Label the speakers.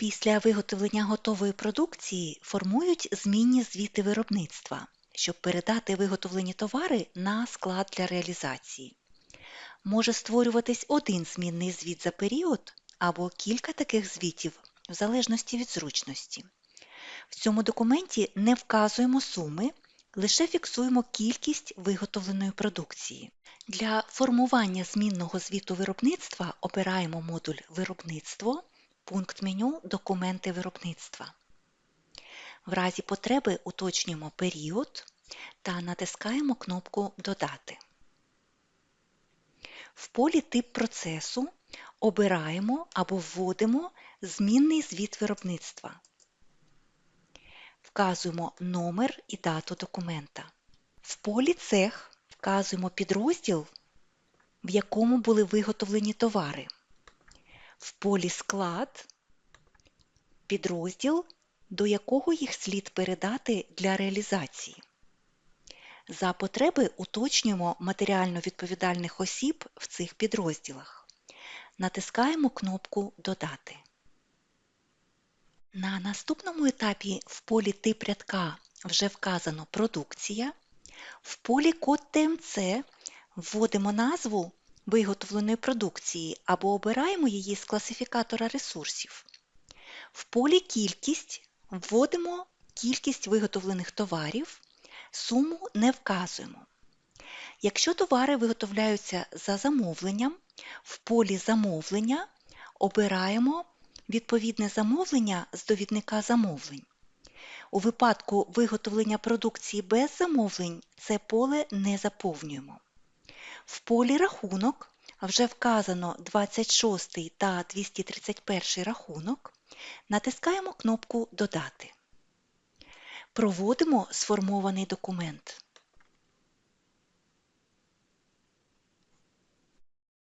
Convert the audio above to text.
Speaker 1: Після виготовлення готової продукції формують змінні звіти виробництва, щоб передати виготовлені товари на склад для реалізації. Може створюватись один змінний звіт за період або кілька таких звітів в залежності від зручності. В цьому документі не вказуємо суми, лише фіксуємо кількість виготовленої продукції. Для формування змінного звіту виробництва обираємо модуль Виробництво, пункт меню Документи виробництва. В разі потреби уточнюємо період та натискаємо кнопку Додати. В полі Тип процесу обираємо або вводимо змінний звіт виробництва. Вказуємо номер і дату документа. В полі Цех вказуємо підрозділ, в якому були виготовлені товари. В полі Склад підрозділ, до якого їх слід передати для реалізації. За потреби уточнюємо матеріально відповідальних осіб в цих підрозділах. Натискаємо кнопку Додати. На наступному етапі в полі Тип рядка вже вказано Продукція. В полі Код ТМЦ вводимо назву виготовленої продукції або обираємо її з класифікатора ресурсів. В полі Кількість вводимо кількість виготовлених товарів, суму не вказуємо. Якщо товари виготовляються за замовленням, в полі Замовлення обираємо відповідне замовлення з довідника замовлень. У випадку виготовлення продукції без замовлень це поле не заповнюємо. В полі Рахунок вже вказано 26 та 231 рахунок. Натискаємо кнопку Додати. Проводимо сформований документ.